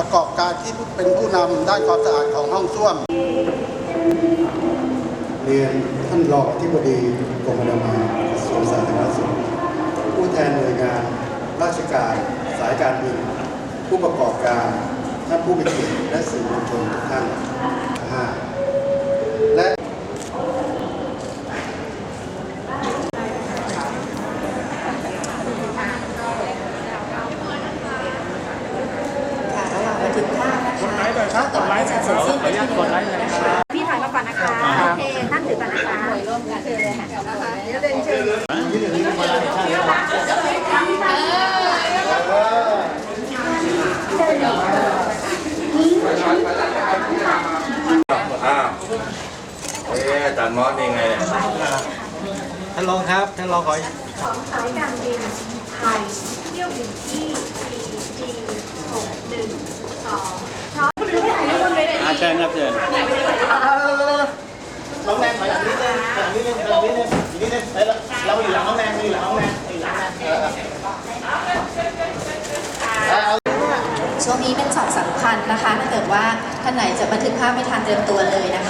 ประกอบการที่เป็นผู้นำด้านความสะอาดของห้องส้วม เรียนท่านรองอธิบดีกรมอนามัยกระทรวงสาธารณสุขผู้แทนหน่วยงาน ราชการสายการบิน ผู้ประกอบการท่านผู้มีเกียรติและสื่อมวลชนทุกท่านห้าและ ค่ะระหว่างบันทึกภาพนะคะต่อไป จะเสร็จสิ้นเป็นที่พี่ถ่ายมาก่อนนะคะ โอเคนั่งถือก่อนนะคะร่วมกันเชิญเลยค่ะเดี๋ยวเดินเชิญอ้าวเอ๊ะอาจารย์มอสเป็นไงเนี่ย ท่านรองครับ ท่านรองขอ ของสายการบินไทยเที่ยวบินที่ CG 612พร้อมคือถ่ายรูป เลยเลยอาเชิญครับเชิญน้องแนนถอยหลังนิดนึงถอยหลังนิดนึงถอยหลังนิดนึงอีกนิดนึงเฮ้ยเราอยู่หลังน้องแนนอยู่หลังน้องแนนอยู่หลังแนนช่วงนี้เป็นช็อตสำคัญนะคะถ้าเกิดว่าท่านไหนจะบันทึกภาพไม่ทันเตรียมตัวเลยนะคะ